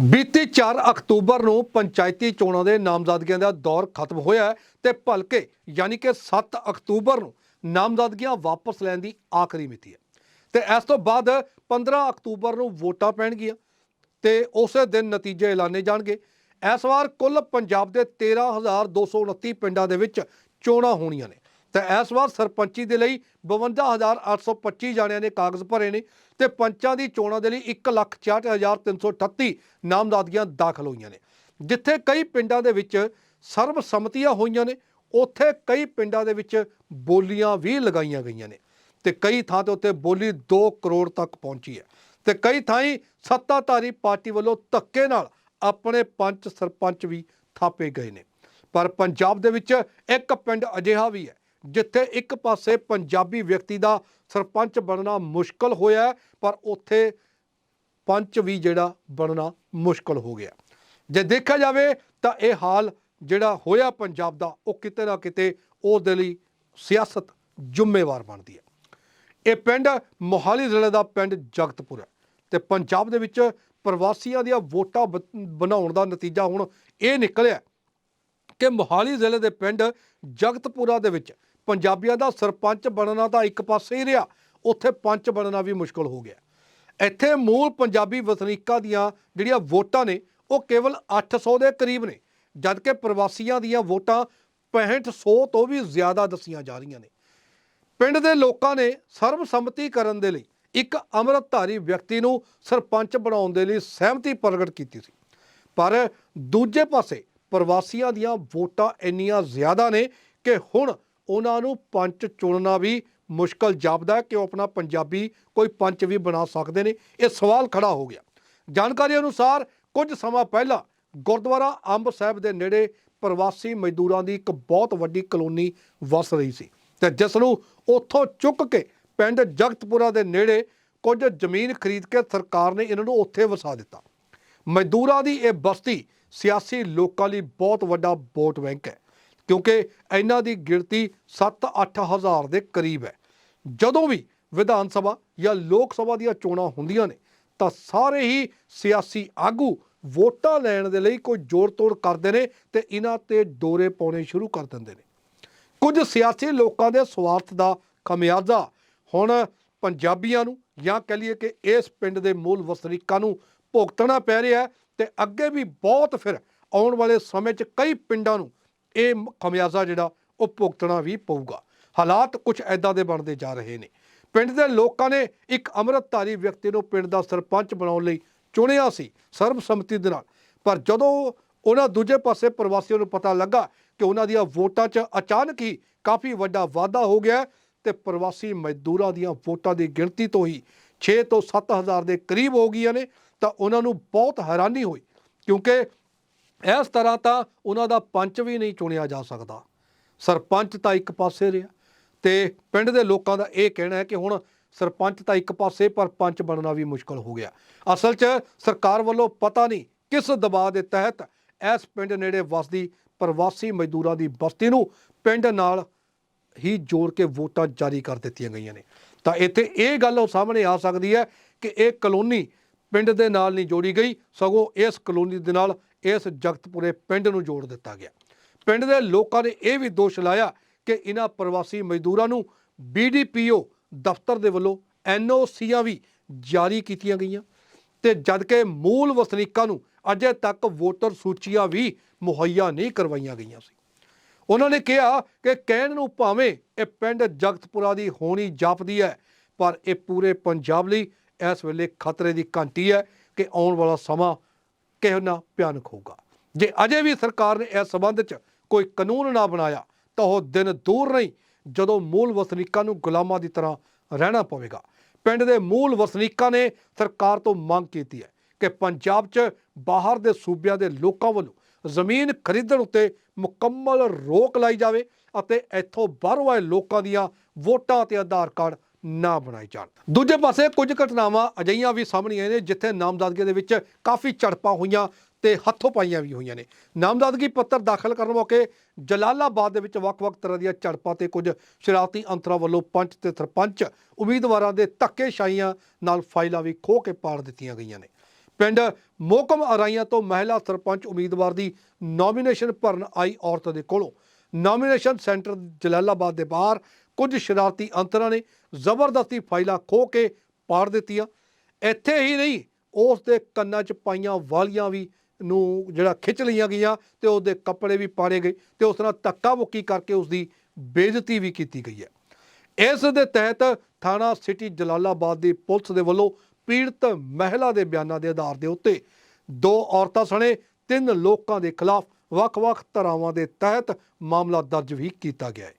ਬੀਤੀ 4 ਅਕਤੂਬਰ ਨੂੰ ਪੰਚਾਇਤੀ ਚੋਣਾਂ ਦੇ ਨਾਮਜ਼ਦਗੀਆਂ ਦਾ ਦੌਰ ਖਤਮ ਹੋਇਆ ਹੈ ਤੇ ਭਲਕੇ ਯਾਨੀ ਕਿ 7 ਅਕਤੂਬਰ ਨੂੰ ਨਾਮਜ਼ਦਗੀਆਂ ਵਾਪਸ ਲੈਣ ਦੀ ਆਖਰੀ ਮਿਤੀ ਹੈ। ਤੇ ਇਸ ਤੋਂ ਬਾਅਦ 15 ਅਕਤੂਬਰ ਨੂੰ ਵੋਟਾਂ ਪੈਣਗੀਆਂ ਤੇ ਉਸੇ ਦਿਨ ਨਤੀਜੇ ਐਲਾਨੇ ਜਾਣਗੇ। ਇਸ ਵਾਰ ਕੁੱਲ ਪੰਜਾਬ ਦੇ 13229 ਪਿੰਡਾਂ ਦੇ ਵਿੱਚ ਚੋਣਾਂ ਹੋਣੀਆਂ ਨੇ। ਤੇ ਇਸ ਵਾਰ ਸਰਪੰਚੀ ਦੇ ਲਈ 52825 ਜਾਣਿਆਂ ਨੇ ਕਾਗਜ਼ ਭਰੇ ਨੇ ਤੇ ਪੰਚਾਂ ਦੀ ਚੋਣਾਂ ਦੇ ਲਈ 164338 ਨਾਮਜ਼ਦਗੀਆਂ ਦਾਖਲ ਹੋਈਆਂ ਨੇ। ਜਿੱਥੇ ਕਈ ਪਿੰਡਾਂ ਦੇ ਵਿੱਚ ਸਰਬਸੰਮਤੀਆਂ ਹੋਈਆਂ ਨੇ, ਉੱਥੇ ਕਈ ਪਿੰਡਾਂ ਦੇ ਵਿੱਚ ਬੋਲੀਆਂ ਵੀ ਲਗਾਈਆਂ ਗਈਆਂ ਨੇ ਤੇ ਕਈ ਥਾਂ ਤੇ ਉੱਤੇ ਬੋਲੀ 2 ਕਰੋੜ ਤੱਕ ਪਹੁੰਚੀ ਹੈ ਤੇ ਕਈ ਥਾਈਂ ਸੱਤਾਧਾਰੀ ਪਾਰਟੀ ਵੱਲੋਂ ਧੱਕੇ ਨਾਲ ਆਪਣੇ ਪੰਚ ਸਰਪੰਚ ਵੀ ਥਾਪੇ ਗਏ ਨੇ। ਪਰ ਪੰਜਾਬ ਦੇ ਵਿੱਚ ਇੱਕ ਪਿੰਡ ਅਜਿਹਾ ਵੀ ਹੈ ਜਿੱਥੇ ਇੱਕ ਪਾਸੇ ਪੰਜਾਬੀ ਵਿਅਕਤੀ ਦਾ ਸਰਪੰਚ ਬਣਨਾ ਮੁਸ਼ਕਲ ਹੋਇਆ ਪਰ ਉੱਥੇ ਪੰਚ ਵੀ ਜਿਹੜਾ ਬਣਨਾ ਮੁਸ਼ਕਲ ਹੋ ਗਿਆ। ਜੇ ਦੇਖਿਆ ਜਾਵੇ ਤਾਂ ਇਹ ਹਾਲ ਜਿਹੜਾ ਹੋਇਆ ਪੰਜਾਬ ਦਾ, ਉਹ ਕਿਤੇ ਨਾ ਕਿਤੇ ਉਹਦੇ ਲਈ ਸਿਆਸਤ ਜ਼ਿੰਮੇਵਾਰ ਬਣਦੀ ਹੈ। ਇਹ ਪਿੰਡ ਮੋਹਾਲੀ ਜ਼ਿਲ੍ਹੇ ਦਾ ਪਿੰਡ ਜਗਤਪੁਰ ਹੈ ਤੇ ਪੰਜਾਬ ਦੇ ਵਿੱਚ ਪ੍ਰਵਾਸੀਆਂ ਦੀਆਂ ਵੋਟਾਂ ਬ- ਬਣਾਉਣ ਦਾ ਨਤੀਜਾ ਹੁਣ ਇਹ ਨਿਕਲਿਆ ਕਿ ਮੋਹਾਲੀ ਜ਼ਿਲ੍ਹੇ ਦੇ ਪਿੰਡ ਜਗਤਪੁਰਾ ਦੇ ਵਿੱਚ ਪੰਜਾਬੀਆਂ ਦਾ ਸਰਪੰਚ ਬਣਨਾ ਤਾਂ ਇੱਕ ਪਾਸੇ ਹੀ ਰਿਹਾ। ਉੱਥੇ ਪੰਚ ਬਣਨਾ ਵੀ ਮੁਸ਼ਕਲ ਹੋ ਗਿਆ। ਇੱਥੇ ਮੂਲ ਪੰਜਾਬੀ ਵਸਨੀਕਾਂ ਦੀਆਂ ਜਿਹੜੀਆਂ ਵੋਟਾਂ ਨੇ, ਉਹ ਕੇਵਲ 800 ਦੇ ਕਰੀਬ ਨੇ, ਜਦਕਿ ਪ੍ਰਵਾਸੀਆਂ ਦੀਆਂ ਵੋਟਾਂ 6500 ਤੋਂ ਵੀ ਜ਼ਿਆਦਾ ਦੱਸੀਆਂ ਜਾ ਰਹੀਆਂ ਨੇ। ਪਿੰਡ ਦੇ ਲੋਕਾਂ ਨੇ ਸਰਬਸੰਮਤੀ ਕਰਨ ਦੇ ਲਈ ਇੱਕ ਅੰਮ੍ਰਿਤਧਾਰੀ ਵਿਅਕਤੀ ਨੂੰ ਸਰਪੰਚ ਬਣਾਉਣ ਦੇ ਲਈ ਸਹਿਮਤੀ ਪ੍ਰਗਟ ਕੀਤੀ ਸੀ। ਪਰ ਦੂਜੇ ਪਾਸੇ ਪ੍ਰਵਾਸੀਆਂ ਦੀਆਂ ਵੋਟਾਂ ਇੰਨੀਆਂ ਜ਼ਿਆਦਾ ਨੇ ਕਿ ਹੁਣ ਉਹਨਾਂ ਨੂੰ ਪੰਚ ਚੁਣਨਾ ਵੀ ਮੁਸ਼ਕਲ ਜਾਪਦਾ ਕਿ ਉਹ ਆਪਣਾ ਪੰਜਾਬੀ ਕੋਈ ਪੰਚ ਵੀ ਬਣਾ ਸਕਦੇ ਨੇ। ਇਹ ਸਵਾਲ ਖੜਾ ਹੋ ਗਿਆ। ਜਾਣਕਾਰੀ ਅਨੁਸਾਰ ਕੁਝ ਸਮਾਂ ਪਹਿਲਾਂ ਗੁਰਦੁਆਰਾ ਅੰਬ ਸਾਹਿਬ ਦੇ ਨੇੜੇ ਪ੍ਰਵਾਸੀ ਮਜ਼ਦੂਰਾਂ ਦੀ ਇੱਕ ਬਹੁਤ ਵੱਡੀ ਕਲੋਨੀ ਵਸ ਰਹੀ ਸੀ ਤੇ ਜਿਸ ਨੂੰ ਉੱਥੋਂ ਚੁੱਕ ਕੇ ਪਿੰਡ ਜਗਤਪੁਰਾ ਦੇ ਨੇੜੇ ਕੁਝ ਜ਼ਮੀਨ ਖਰੀਦ ਕੇ ਸਰਕਾਰ ਨੇ ਇਹਨਾਂ ਨੂੰ ਉੱਥੇ ਵਸਾ ਦਿੱਤਾ। ਮਜ਼ਦੂਰਾਂ ਦੀ ਇਹ ਬਸਤੀ ਸਿਆਸੀ ਲੋਕਾਂ ਲਈ ਬਹੁਤ ਵੱਡਾ ਵੋਟ ਬੈਂਕ ਹੈ, ਕਿਉਂਕਿ ਇਹਨਾਂ ਦੀ ਗਿਣਤੀ 7-8 ਹਜ਼ਾਰ ਦੇ ਕਰੀਬ ਹੈ। ਜਦੋਂ ਵੀ ਵਿਧਾਨ ਸਭਾ ਜਾਂ ਲੋਕ ਸਭਾ ਦੀਆਂ ਚੋਣਾਂ ਹੁੰਦੀਆਂ ਨੇ, ਤਾਂ ਸਾਰੇ ਹੀ ਸਿਆਸੀ ਆਗੂ ਵੋਟਾਂ ਲੈਣ ਦੇ ਲਈ ਕੋਈ ਜੋੜ ਤੋੜ ਕਰਦੇ ਨੇ ਤੇ ਇਹਨਾਂ ਤੇ ਡੋਰੇ ਪਾਉਣੇ ਸ਼ੁਰੂ ਕਰ ਦਿੰਦੇ ਨੇ। ਕੁਝ ਸਿਆਸੀ ਲੋਕਾਂ ਦੇ ਸਵਾਰਥ ਦਾ ਖਮਿਆਜ਼ਾ ਹੁਣ ਪੰਜਾਬੀਆਂ ਨੂੰ ਜਾਂ ਕਹ ਲਈਏ ਕਿ ਇਸ ਪਿੰਡ ਦੇ ਮੂਲ ਵਸਨੀਕਾਂ ਨੂੰ ਭੁਗਤਣਾ ਪੈ ਰਿਹਾ ਹੈ। ਤੇ ਅੱਗੇ ਵੀ ਬਹੁਤ ਫਿਰ ਆਉਣ ਵਾਲੇ ਸਮੇਂ 'ਚ ਕਈ ਪਿੰਡਾਂ ਨੂੰ ਇਹ ਖਮਿਆਜ਼ਾ ਜਿਹੜਾ ਉਹ ਭੁਗਤਣਾ ਵੀ ਪਊਗਾ। ਹਾਲਾਤ ਕੁਝ ਐਦਾਂ ਦੇ ਬਣਦੇ ਜਾ ਰਹੇ ਨੇ। ਪਿੰਡ ਦੇ ਲੋਕਾਂ ਨੇ ਇੱਕ ਅੰਮ੍ਰਿਤਧਾਰੀ ਵਿਅਕਤੀ ਨੂੰ ਪਿੰਡ ਦਾ ਸਰਪੰਚ ਬਣਾਉਣ ਲਈ ਚੁਣਿਆ ਸੀ ਸਰਬਸੰਮਤੀ ਦੇ ਨਾਲ। ਪਰ ਜਦੋਂ ਉਹਨਾਂ ਦੂਜੇ ਪਾਸੇ ਪ੍ਰਵਾਸੀਆਂ ਨੂੰ ਪਤਾ ਲੱਗਾ ਕਿ ਉਹਨਾਂ ਦੀਆਂ ਵੋਟਾਂ 'ਚ ਅਚਾਨਕ ਹੀ ਕਾਫੀ ਵੱਡਾ ਵਾਧਾ ਹੋ ਗਿਆ ਹੈ ਤੇ ਪ੍ਰਵਾਸੀ ਮਜ਼ਦੂਰਾਂ ਦੀਆਂ ਵੋਟਾਂ ਦੀ ਗਿਣਤੀ ਤੋਂ ਹੀ 6 ਤੋਂ 7000 ਦੇ ਕਰੀਬ ਹੋ ਗਈਆਂ ਨੇ ਤਾਂ ਉਹਨਾਂ ਨੂੰ ਬਹੁਤ ਹੈਰਾਨੀ ਹੋਈ, ਕਿਉਂਕਿ ਇਸ ਤਰ੍ਹਾਂ ਤਾਂ ਉਹਨਾਂ ਦਾ ਪੰਚ ਵੀ ਨਹੀਂ ਚੁਣਿਆ ਜਾ ਸਕਦਾ। ਸਰਪੰਚ ਤਾਂ ਇੱਕ ਪਾਸੇ ਰਿਹਾ ਤੇ ਪਿੰਡ ਦੇ ਲੋਕਾਂ ਦਾ ਇਹ ਕਹਿਣਾ ਹੈ ਕਿ ਹੁਣ ਸਰਪੰਚ ਤਾਂ ਇੱਕ ਪਾਸੇ, ਪਰ ਪੰਚ ਬਣਨਾ ਵੀ ਮੁਸ਼ਕਲ ਹੋ ਗਿਆ। ਅਸਲ 'ਚ ਸਰਕਾਰ ਵੱਲੋਂ ਪਤਾ ਨਹੀਂ ਕਿਸ ਦਬਾਅ ਦੇ ਤਹਿਤ ਇਸ ਪਿੰਡ ਨੇੜੇ ਵਸਦੀ ਪ੍ਰਵਾਸੀ ਮਜ਼ਦੂਰਾਂ ਦੀ ਬਸਤੀ ਨੂੰ ਪਿੰਡ ਨਾਲ ਹੀ ਜੋੜ ਕੇ ਵੋਟਾਂ ਜਾਰੀ ਕਰ ਦਿੱਤੀਆਂ ਗਈਆਂ ਨੇ। ਤਾਂ ਇੱਥੇ ਇਹ ਗੱਲ ਉਹ ਸਾਹਮਣੇ ਆ ਸਕਦੀ ਹੈ ਕਿ ਇਹ ਕਲੋਨੀ ਪਿੰਡ ਦੇ ਨਾਲ ਨਹੀਂ ਜੋੜੀ ਗਈ, ਸਗੋਂ ਇਸ ਕਲੋਨੀ ਦੇ ਨਾਲ ਇਸ ਜਗਤਪੁਰੇ ਪਿੰਡ ਨੂੰ ਜੋੜ ਦਿੱਤਾ ਗਿਆ। ਪਿੰਡ ਦੇ ਲੋਕਾਂ ਨੇ ਇਹ ਵੀ ਦੋਸ਼ ਲਾਇਆ ਕਿ ਇਹਨਾਂ ਪ੍ਰਵਾਸੀ ਮਜ਼ਦੂਰਾਂ ਨੂੰ ਬੀਡੀਪੀਓ ਦਫ਼ਤਰ ਦੇ ਵੱਲੋਂ ਐਨਓਸੀਆਂ ਵੀ ਜਾਰੀ ਕੀਤੀਆਂ ਗਈਆਂ। ਤੇ ਜਦਕਿ ਮੂਲ ਵਸਨੀਕਾਂ ਨੂੰ ਅਜੇ ਤੱਕ ਵੋਟਰ ਸੂਚੀਆਂ ਵੀ ਮੁਹੱਈਆ ਨਹੀਂ ਕਰਵਾਈਆਂ ਗਈਆਂ ਸੀ। ਉਹਨਾਂ ਨੇ ਕਿਹਾ ਕਿ ਕਹਿਣ ਨੂੰ ਭਾਵੇਂ ਇਹ ਪਿੰਡ ਜਗਤਪੁਰਾ ਦੀ ਹੋਣੀ ਜਾਪਦੀ ਹੈ, ਪਰ ਇਹ ਪੂਰੇ ਪੰਜਾਬ ਲਈ ਇਸ ਵੇਲੇ ਖਤਰੇ ਦੀ ਘੰਟੀ ਹੈ ਕਿ ਆਉਣ ਵਾਲਾ ਸਮਾਂ ਕਿੰਨਾ ਭਿਆਨਕ ਹੋਊਗਾ। ਜੇ ਅਜੇ ਵੀ ਸਰਕਾਰ ਨੇ ਇਸ ਸਬੰਧ 'ਚ ਕੋਈ ਕਾਨੂੰਨ ਨਾ ਬਣਾਇਆ, ਤਾਂ ਉਹ ਦਿਨ ਦੂਰ ਨਹੀਂ, ਜਦੋਂ ਮੂਲ ਵਸਨੀਕਾਂ ਨੂੰ ਗੁਲਾਮਾਂ ਦੀ ਤਰ੍ਹਾਂ ਰਹਿਣਾ ਪਵੇਗਾ। ਪਿੰਡ ਦੇ ਮੂਲ ਵਸਨੀਕਾਂ ਨੇ ਸਰਕਾਰ ਤੋਂ ਮੰਗ ਕੀਤੀ ਹੈ ਕਿ ਪੰਜਾਬ 'ਚ ਬਾਹਰ ਦੇ ਸੂਬਿਆਂ ਦੇ ਲੋਕਾਂ ਵੱਲੋਂ ਜ਼ਮੀਨ ਖਰੀਦਣ ਉੱਤੇ ਮੁਕੰਮਲ ਰੋਕ ਲਾਈ ਜਾਵੇ ਅਤੇ ਇੱਥੋਂ ਬਾਹਰੋਂ ਆਏ ਲੋਕਾਂ ਦੀਆਂ ਵੋਟਾਂ ਤੇ ਆਧਾਰ ਕਾਰਡ ਨਾ ਬਣਾਏ ਜਾਣ। ਦੂਜੇ ਪਾਸੇ ਕੁਝ ਘਟਨਾਵਾਂ ਅਜਈਆਂ ਵੀ ਸਾਹਮਣੇ ਆਈਆਂ ਨੇ ਜਿੱਥੇ ਨਾਮਜ਼ਦਗੀ ਦੇ ਵਿੱਚ ਕਾਫੀ ਝੜਪਾਂ ਹੋਈਆਂ ਤੇ ਹੱਥੋਂ ਪਾਈਆਂ ਵੀ ਹੋਈਆਂ ਨੇ। ਨਾਮਜ਼ਦਗੀ ਪੱਤਰ ਦਾਖਲ ਕਰਨ ਮੌਕੇ ਜਲਾਲਾਬਾਦ ਦੇ ਵਿੱਚ ਵੱਖ-ਵੱਖ ਤਰ੍ਹਾਂ ਦੀਆਂ ਝੜਪਾਂ ਤੇ ਕੁਝ ਸ਼ਰਾਰਤੀ ਅੰਤਰਾਂ ਵੱਲੋਂ ਪੰਚ ਤੇ ਸਰਪੰਚ ਉਮੀਦਵਾਰਾਂ ਦੇ ਧੱਕੇਸ਼ਾਹੀਆਂ ਨਾਲ ਫਾਈਲਾਂ ਵੀ ਖੋਹ ਕੇ ਪਾੜ ਦਿੱਤੀਆਂ ਗਈਆਂ ਨੇ। ਪਿੰਡ ਮੋਕਮ ਅਰਾਈਆਂ ਤੋਂ ਮਹਿਲਾ ਸਰਪੰਚ ਉਮੀਦਵਾਰ ਦੀ ਨੋਮੀਨੇਸ਼ਨ ਭਰਨ ਆਈ ਔਰਤ ਦੇ ਕੋਲੋਂ ਨੋਮੀਨੇਸ਼ਨ ਸੈਂਟਰ ਜਲਾਲਾਬਾਦ ਦੇ ਬਾਹਰ ਕੁਝ ਸ਼ਰਾਰਤੀ ਅੰਤਰਾਂ ਨੇ ਜ਼ਬਰਦਸਤੀ ਫਾਈਲਾਂ ਖੋਹ ਕੇ ਪਾੜ ਦਿੱਤੀਆਂ। ਇੱਥੇ ਹੀ ਨਹੀਂ, ਉਸ ਦੇ ਕੰਨਾਂ 'ਚ ਪਾਈਆਂ ਵਾਲੀਆਂ ਵੀ ਨੂੰ ਜਿਹੜਾ ਖਿੱਚ ਲਈਆਂ ਗਈਆਂ ਤੇ ਉਸ ਕੱਪੜੇ ਵੀ ਪਾੜੇ ਗਏ ਤੇ ਉਸ ਨਾਲ ਧੱਕਾ ਮੁੱਕੀ ਕਰਕੇ ਉਸ ਦੀ ਬੇਇੱਜ਼ਤੀ ਵੀ ਕੀਤੀ ਗਈ ਹੈ। ਇਸ ਦੇ ਤਹਿਤ ਥਾਣਾ ਸਿਟੀ ਜਲਾਲਾਬਾਦ ਦੀ ਪੁਲਿਸ ਦੇ ਵੱਲੋਂ ਪੀੜਤ ਮਹਿਲਾ ਦੇ ਬਿਆਨਾਂ ਦੇ ਆਧਾਰ ਦੇ ਉੱਤੇ ਦੋ ਔਰਤਾਂ ਸਣੇ ਤਿੰਨ ਲੋਕਾਂ ਦੇ ਖਿਲਾਫ ਵੱਖ-ਵੱਖ ਧਾਰਾਵਾਂ ਦੇ ਤਹਿਤ ਮਾਮਲਾ ਦਰਜ ਵੀ ਕੀਤਾ ਗਿਆ ਹੈ।